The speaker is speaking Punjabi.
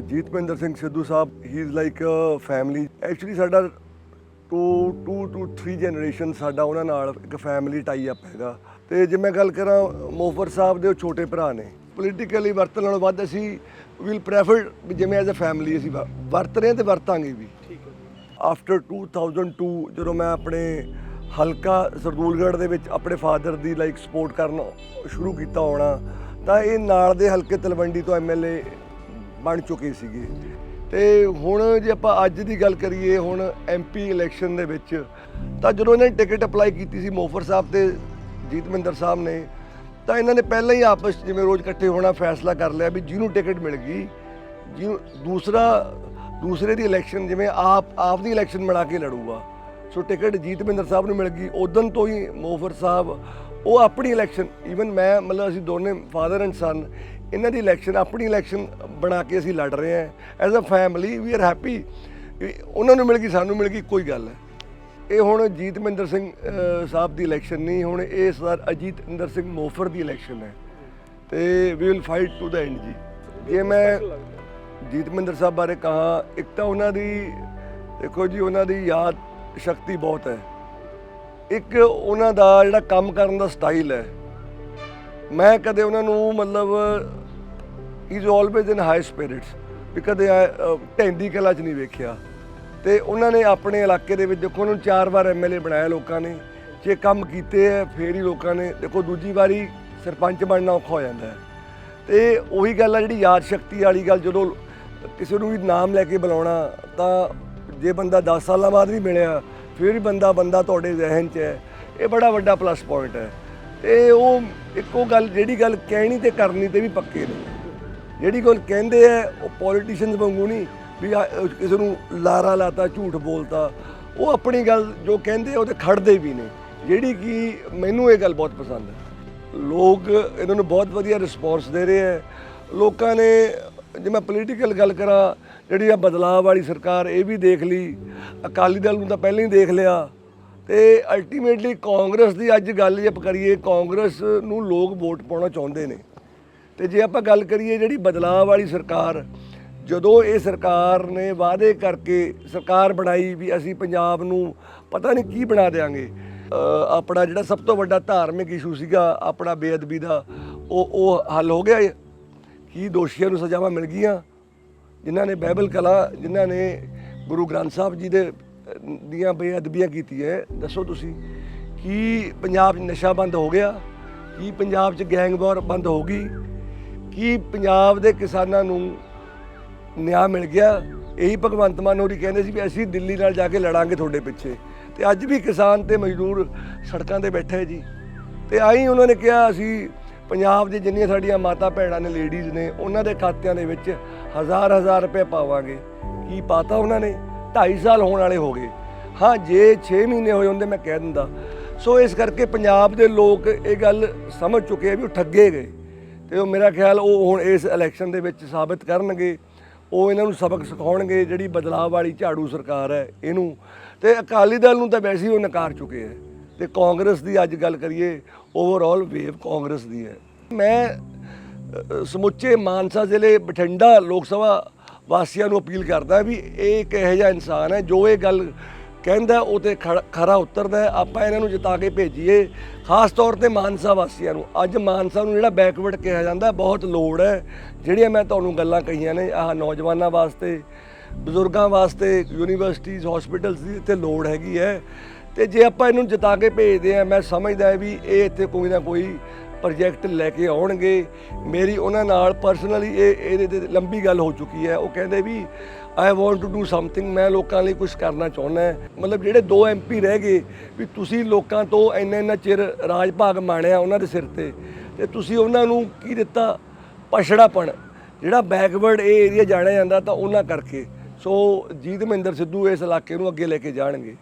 Jitminder Singh Sidhu Sahib he is like a family actually ਸਾਡਾ 2 2 ਟੂ 3 ਜਨਰੇਸ਼ਨ ਸਾਡਾ ਉਹਨਾਂ ਨਾਲ ਇੱਕ ਫੈਮਿਲੀ ਟਾਈ ਅਪ ਹੈਗਾ। ਤੇ ਜੇ ਮੈਂ ਗੱਲ ਕਰਾਂ ਮੋਫਰ ਸਾਹਿਬ ਦੇ ਉਹ ਛੋਟੇ ਭਰਾ ਨੇ। ਪੋਲੀਟੀਕਲੀ ਵਰਤਣ ਨਾਲੋਂ ਵੱਧ ਅਸੀਂ ਵਿਲ ਪ੍ਰੈਫਰ ਜਿਵੇਂ ਐਜ਼ ਅ ਫੈਮਿਲੀ ਅਸੀਂ ਵਰਤ ਰਹੇ ਤੇ ਵਰਤਾਂਗੇ ਵੀ। ਠੀਕ ਹੈ ਆਫਟਰ 2002 ਜਦੋਂ ਮੈਂ ਆਪਣੇ ਹਲਕਾ ਸਰਦੂਲਗੜ੍ਹ ਦੇ ਵਿੱਚ ਆਪਣੇ ਫਾਦਰ ਦੀ ਲਾਈਕ ਸਪੋਰਟ ਕਰਨਾ ਸ਼ੁਰੂ ਕੀਤਾ ਹੋਣਾ ਤਾਂ ਇਹ ਨਾਲ ਦੇ ਹਲਕੇ ਤਲਵੰਡੀ ਤੋਂ ਐਮਐਲਏ ਬਣ ਚੁੱਕੇ ਸੀਗੇ। ਤੇ ਹੁਣ ਜੇ ਆਪਾਂ ਅੱਜ ਦੀ ਗੱਲ ਕਰੀਏ, ਹੁਣ ਐਮਪੀ ਇਲੈਕਸ਼ਨ ਦੇ ਵਿੱਚ, ਤਾਂ ਜਦੋਂ ਇਹਨਾਂ ਨੇ ਟਿਕਟ ਅਪਲਾਈ ਕੀਤੀ ਸੀ ਮੋਫਰ ਸਾਹਿਬ ਤੇ ਜੀਤਮਿੰਦਰ ਸਾਹਿਬ ਨੇ, ਤਾਂ ਇਹਨਾਂ ਨੇ ਪਹਿਲਾਂ ਹੀ ਆਪਸ ਜਿਵੇਂ ਰੋਜ਼ ਇਕੱਠੇ ਹੋਣਾ ਫੈਸਲਾ ਕਰ ਲਿਆ ਵੀ ਜਿਹਨੂੰ ਟਿਕਟ ਮਿਲ ਗਈ, ਜਿਹਨੂੰ ਦੂਸਰਾ, ਦੂਸਰੇ ਦੀ ਇਲੈਕਸ਼ਨ ਜਿਵੇਂ ਆਪ ਆਪ ਦੀ ਇਲੈਕਸ਼ਨ ਬਣਾ ਕੇ ਲੜੂਗਾ। ਸੋ ਟਿਕਟ ਜੀਤਮਿੰਦਰ ਸਾਹਿਬ ਨੂੰ ਮਿਲ ਗਈ। ਉਦੋਂ ਤੋਂ ਹੀ ਮੋਫਰ ਸਾਹਿਬ, ਉਹ ਆਪਣੀ ਇਲੈਕਸ਼ਨ ਈਵਨ ਮੈਂ, ਮਤਲਬ ਅਸੀਂ ਦੋਨੇ ਫਾਦਰ ਐਂਡ ਸਨ ਇਹਨਾਂ ਦੀ ਇਲੈਕਸ਼ਨ ਆਪਣੀ ਇਲੈਕਸ਼ਨ ਬਣਾ ਕੇ ਅਸੀਂ ਲੜ ਰਹੇ ਹਾਂ। As a family we are happy ਉਹਨਾਂ ਨੂੰ ਮਿਲ ਗਈ, ਸਾਨੂੰ ਮਿਲ ਗਈ, ਕੋਈ ਗੱਲ ਹੈ ਇਹ ਹੁਣ ਜੀਤ ਮਹਿੰਦਰ ਸਿੰਘ ਸਾਹਿਬ ਦੀ ਇਲੈਕਸ਼ਨ ਨਹੀਂ, ਹੁਣ ਇਹ ਸਰ ਅਜੀਤਿੰਦਰ ਸਿੰਘ ਮੋਫਰ ਦੀ ਇਲੈਕਸ਼ਨ ਹੈ। ਤੇ we will fight to the end ਜੀ। ਜੇ ਮੈਂ ਜੀਤ ਮਹਿੰਦਰ ਸਾਹਿਬ ਬਾਰੇ ਕਹਾ, ਇੱਕ ਤਾਂ ਉਹਨਾਂ ਦੀ, ਦੇਖੋ ਜੀ, ਉਹਨਾਂ ਦੀ ਯਾਦ ਸ਼ਕਤੀ ਬਹੁਤ ਹੈ। ਇੱਕ ਉਹਨਾਂ ਦਾ ਜਿਹੜਾ ਕੰਮ ਕਰਨ ਦਾ ਸਟਾਈਲ ਹੈ ਮੈਂ ਕਦੇ ਉਹਨਾਂ ਨੂੰ ਮਤਲਬ is always in high spirits ਵੀ ਕਦੇ ਢੈਂਦੀ ਕਲਾ 'ਚ ਨਹੀਂ ਵੇਖਿਆ। ਤੇ ਉਹਨਾਂ ਨੇ ਆਪਣੇ ਇਲਾਕੇ ਦੇ ਵਿੱਚ ਦੇਖੋ, ਉਹਨਾਂ ਨੂੰ ਚਾਰ ਵਾਰ ਐਮਐਲਏ ਬਣਾਇਆ ਲੋਕਾਂ ਨੇ, ਜੇ ਕੰਮ ਕੀਤੇ ਹੈ ਫੇਰ ਹੀ ਲੋਕਾਂ ਨੇ, ਦੇਖੋ, ਦੂਜੀ ਵਾਰੀ ਸਰਪੰਚ ਬਣਨਾ ਔਖਾ ਹੋ ਜਾਂਦਾ ਹੈ। ਤੇ ਉਹੀ ਗੱਲ ਆ ਜਿਹੜੀ ਯਾਦ ਸ਼ਕਤੀ ਵਾਲੀ ਗੱਲ, ਜਦੋਂ ਕਿਸੇ ਨੂੰ ਵੀ ਨਾਮ ਲੈ ਕੇ ਬੁਲਾਉਣਾ, ਤਾਂ ਜੇ ਬੰਦਾ 10 ਸਾਲਾਂ ਬਾਅਦ ਵੀ ਮਿਲਿਆ, ਫਿਰ ਵੀ ਬੰਦਾ ਬੰਦਾ ਤੁਹਾਡੇ ਜ਼ਿਹਨ 'ਚ ਹੈ। ਇਹ ਬੜਾ ਵੱਡਾ ਪਲੱਸ ਪੁਆਇੰਟ ਹੈ। ਤੇ ਉਹ ਇੱਕੋ ਗੱਲ, ਜਿਹੜੀ ਗੱਲ ਕਹਿਣੀ ਤੇ ਕਰਨੀ ਤੇ ਵੀ ਪੱਕੇ ਨੇ। ਜਿਹੜੀ ਗੱਲ ਕਹਿੰਦੇ ਆ, ਉਹ ਪੋਲੀਟੀਸ਼ੀਅਨਸ ਵਾਂਗੂ ਨਹੀਂ ਵੀ ਕਿਸੇ ਨੂੰ ਲਾਰਾ ਲਾਤਾ, ਝੂਠ ਬੋਲਤਾ। ਉਹ ਆਪਣੀ ਗੱਲ ਜੋ ਕਹਿੰਦੇ ਆ ਉਹਦੇ ਖੜਦੇ ਵੀ ਨੇ। ਜਿਹੜੀ ਕਿ ਮੈਨੂੰ ਇਹ ਗੱਲ ਬਹੁਤ ਪਸੰਦ ਹੈ। ਲੋਕ ਇਹਨਾਂ ਨੂੰ ਬਹੁਤ ਵਧੀਆ ਰਿਸਪੌਂਸ ਦੇ ਰਹੇ ਹੈ ਲੋਕਾਂ ਨੇ, ਜੇ ਮੈਂ ਪੋਲੀਟੀਕਲ ਗੱਲ ਕਰਾਂ, ਜਿਹੜੀ ਆ ਬਦਲਾਅ ਵਾਲੀ ਸਰਕਾਰ, ਇਹ ਵੀ ਦੇਖ ਲਈ। ਅਕਾਲੀ ਦਲ ਨੂੰ ਤਾਂ ਪਹਿਲਾਂ ਹੀ ਦੇਖ ਲਿਆ। ਤੇ ਅਲਟੀਮੇਟਲੀ ਕਾਂਗਰਸ ਦੀ ਅੱਜ ਗੱਲ ਜੇ ਆਪਾਂ ਕਰੀਏ, ਕਾਂਗਰਸ ਨੂੰ ਲੋਕ ਵੋਟ ਪਾਉਣਾ ਚਾਹੁੰਦੇ ਨੇ। ਤੇ ਜੇ ਆਪਾਂ ਗੱਲ ਕਰੀਏ ਜਿਹੜੀ ਬਦਲਾਅ ਵਾਲੀ ਸਰਕਾਰ, ਜਦੋਂ ਇਹ ਸਰਕਾਰ ਨੇ ਵਾਅਦੇ ਕਰਕੇ ਸਰਕਾਰ ਬਣਾਈ ਵੀ ਅਸੀਂ ਪੰਜਾਬ ਨੂੰ ਪਤਾ ਨਹੀਂ ਕੀ ਬਣਾ ਦੇਾਂਗੇ ਆਪਣਾ ਜਿਹੜਾ ਸਭ ਤੋਂ ਵੱਡਾ ਧਾਰਮਿਕ ਇਸ਼ੂ ਸੀਗਾ, ਆਪਣਾ ਬੇਅਦਬੀ ਦਾ, ਉਹ ਉਹ ਹੱਲ ਹੋ ਗਿਆ ਕੀ ਦੋਸ਼ੀਆਂ ਨੂੰ ਸਜ਼ਾਵਾਂ ਮਿਲ ਗਈਆਂ? ਜਿਨ੍ਹਾਂ ਨੇ ਬਾਈਬਲ ਕਲਾ, ਜਿਨ੍ਹਾਂ ਨੇ ਗੁਰੂ ਗ੍ਰੰਥ ਸਾਹਿਬ ਜੀ ਦੇ ਦੀਆਂ ਬੇਅਦਬੀਆਂ ਕੀਤੀਆਂ ਦੱਸੋ ਤੁਸੀਂ, ਕੀ ਪੰਜਾਬ 'ਚ ਨਸ਼ਾ ਬੰਦ ਹੋ ਗਿਆ? ਕੀ ਪੰਜਾਬ 'ਚ ਗੈਂਗ ਵਾਰ ਬੰਦ ਹੋ ਗਈ? ਕੀ ਪੰਜਾਬ ਦੇ ਕਿਸਾਨਾਂ ਨੂੰ ਨਿਆਂ ਮਿਲ ਗਿਆ? ਇਹੀ ਭਗਵੰਤ ਮਾਨ ਹੋਰੀ ਕਹਿੰਦੇ ਸੀ ਵੀ ਅਸੀਂ ਦਿੱਲੀ ਨਾਲ ਜਾ ਕੇ ਲੜਾਂਗੇ ਤੁਹਾਡੇ ਪਿੱਛੇ। ਤੇ ਅੱਜ ਵੀ ਕਿਸਾਨ ਤੇ ਮਜ਼ਦੂਰ ਸੜਕਾਂ ਤੇ ਬੈਠੇ ਜੀ। ਤੇ ਆਈ ਉਹਨਾਂ ਨੇ ਕਿਹਾ, ਅਸੀਂ ਪੰਜਾਬ ਦੇ ਜਿੰਨੀਆਂ ਸਾਡੀਆਂ ਮਾਤਾ ਭੈਣਾਂ ਨੇ ਲੇਡੀਜ਼ ਨੇ, ਉਹਨਾਂ ਦੇ ਖਾਤਿਆਂ ਦੇ ਵਿੱਚ ਹਜ਼ਾਰ ਹਜ਼ਾਰ ਰੁਪਏ ਪਾਵਾਂਗੇ। ਕੀ ਪਾਤਾ ਉਹਨਾਂ ਨੇ? 2.5 ਸਾਲ ਹੋਣ ਵਾਲੇ ਹੋ ਗਏ। ਹਾਂ, ਜੇ 6 ਮਹੀਨੇ ਹੋਏ ਹੁੰਦੇ ਮੈਂ ਕਹਿ ਦਿੰਦਾ। ਸੋ ਇਸ ਕਰਕੇ ਪੰਜਾਬ ਦੇ ਲੋਕ ਇਹ ਗੱਲ ਸਮਝ ਚੁੱਕੇ ਆ ਵੀ ਉਹ ਠੱਗੇ ਗਏ। ਤੇ ਉਹ ਮੇਰਾ ਖਿਆਲ ਉਹ ਹੁਣ ਇਸ ਇਲੈਕਸ਼ਨ ਦੇ ਵਿੱਚ ਸਾਬਤ ਕਰਨਗੇ। ਉਹ ਇਹਨਾਂ ਨੂੰ ਸਬਕ ਸਿਖਾਉਣਗੇ ਜਿਹੜੀ ਬਦਲਾਅ ਵਾਲੀ ਝਾੜੂ ਸਰਕਾਰ ਹੈ ਇਹਨੂੰ। ਤੇ ਅਕਾਲੀ ਦਲ ਨੂੰ ਤਾਂ ਵੈਸੇ ਹੀ ਉਹ ਨਕਾਰ ਚੁੱਕੇ ਹੈ ਤੇ ਕਾਂਗਰਸ ਦੀ ਅੱਜ ਗੱਲ ਕਰੀਏ ਓਵਰਆਲ ਵੇਵ ਕਾਂਗਰਸ ਦੀ ਹੈ। ਮੈਂ ਸਮੁੱਚੇ ਮਾਨਸਾ ਜ਼ਿਲ੍ਹੇ ਬਠਿੰਡਾ ਲੋਕ ਸਭਾ ਵਾਸੀਆਂ ਨੂੰ ਅਪੀਲ ਕਰਦਾ ਵੀ ਇਹ ਇੱਕ ਇਹੋ ਜਿਹਾ ਇਨਸਾਨ ਹੈ, ਜੋ ਇਹ ਗੱਲ ਕਹਿੰਦਾ, ਉਹ ਤੇ ਖਰਾ ਉਤਰਦਾ ਆਪਾਂ ਇਹਨਾਂ ਨੂੰ ਜਿਤਾ ਕੇ ਭੇਜੀਏ, ਖਾਸ ਤੌਰ ਤੇ ਮਾਨਸਾ ਵਾਸੀਆਂ ਨੂੰ। ਅੱਜ ਮਾਨਸਾ ਨੂੰ ਜਿਹੜਾ ਬੈਕਵਰਡ ਕਿਹਾ ਜਾਂਦਾ, ਬਹੁਤ ਲੋੜ ਹੈ। ਜਿਹੜੀਆਂ ਮੈਂ ਤੁਹਾਨੂੰ ਗੱਲਾਂ ਕਹੀਆਂ ਨੇ, ਆਹ ਨੌਜਵਾਨਾਂ ਵਾਸਤੇ, ਬਜ਼ੁਰਗਾਂ ਵਾਸਤੇ ਯੂਨੀਵਰਸਿਟੀਜ਼ ਹਸਪੀਟਲਸ ਦੀ ਇੱਥੇ ਲੋੜ ਹੈਗੀ ਹੈ। ਤੇ ਜੇ ਆਪਾਂ ਇਹਨੂੰ ਜਿਤਾ ਕੇ ਭੇਜਦੇ ਆ ਮੈਂ ਸਮਝਦਾ ਵੀ ਇਹ ਇੱਥੇ ਕੋਈ ਨਾ ਕੋਈ ਪ੍ਰੋਜੈਕਟ ਲੈ ਕੇ ਆਉਣਗੇ। ਮੇਰੀ ਉਹਨਾਂ ਨਾਲ ਪਰਸਨਲੀ ਇਹ ਇਹਦੇ ਤੇ ਲੰਬੀ ਗੱਲ ਹੋ ਚੁੱਕੀ ਹੈ। ਉਹ ਕਹਿੰਦੇ ਵੀ I want to do something ਮੈਂ ਲੋਕਾਂ ਲਈ ਕੁਝ ਕਰਨਾ ਚਾਹੁੰਦਾ ਮਤਲਬ ਜਿਹੜੇ ਦੋ ਐਮਪੀ ਰਹਿ ਗਏ, ਵੀ ਤੁਸੀਂ ਲੋਕਾਂ ਤੋਂ ਇੰਨਾ ਇੰਨਾ ਚਿਰ ਰਾਜ ਭਾਗ ਮਾਣਿਆ ਉਹਨਾਂ ਦੇ ਸਿਰ ਤੇ ਤੇ ਤੁਸੀਂ ਉਹਨਾਂ ਨੂੰ ਕੀ ਦਿੱਤਾ? ਪਛੜਾਪਣ। ਜਿਹੜਾ ਬੈਕਵਰਡ ਇਹ ਏਰੀਆ ਜਾਣਿਆ ਜਾਂਦਾ ਤਾਂ ਉਹਨਾਂ ਕਰਕੇ। ਸੋ ਜੀਤ ਮਹਿੰਦਰ ਸਿੱਧੂ ਇਸ ਇਲਾਕੇ ਨੂੰ ਅੱਗੇ ਲੈ ਕੇ ਜਾਣਗੇ।